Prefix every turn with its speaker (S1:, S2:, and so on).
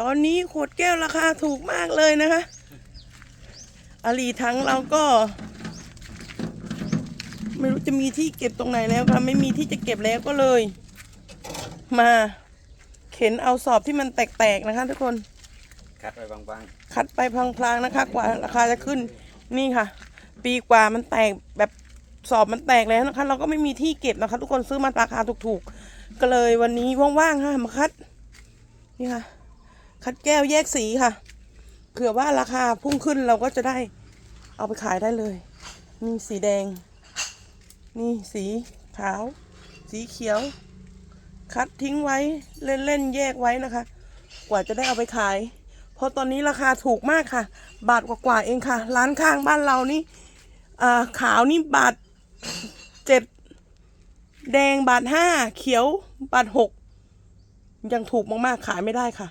S1: ตอนนี้ขวดแก้วราคาถูกมากเลยนะคะอาลีทั้งเราก็ ไม่รู้จะมีที่เก็บตรงไหนแล้วค่ะ ไม่มีที่จะเก็บแล้วก็เลย มาเข็นเอาสอบที่มันแตกๆนะคะ ทุกคน
S2: คัดไว้บาง
S1: คัดไปพลางๆนะคะ กว่าราคาจะขึ้นนี่ค่ะ ปีกว่ามันแตกแบบสอบมันแตกแล้วนะคะ เราก็ไม่มีที่เก็บนะคะ ทุกคนซื้อมาราคาถูกๆก็เลยวันนี้ว่างๆค่ะมาคัดนี่ค่ะ คัดแก้วแยกสีค่ะเผื่อว่าราคาพุ่งขึ้นเราก็จะได้เอาไปขายได้เลยนี่สีแดง นี่สีขาว สีเขียว คัดทิ้งไว้เล่นๆแยกไว้นะคะ กว่าจะได้เอาไปขาย เพราะตอนนี้ราคาถูกมากค่ะ บาทกว่าๆเองค่ะ ร้านข้างบ้านเรานี่ขาวนี่บาทเจ็ดแดงบาทห้าเขียวบาทหกยังถูกมากๆขายไม่ได้ค่ะ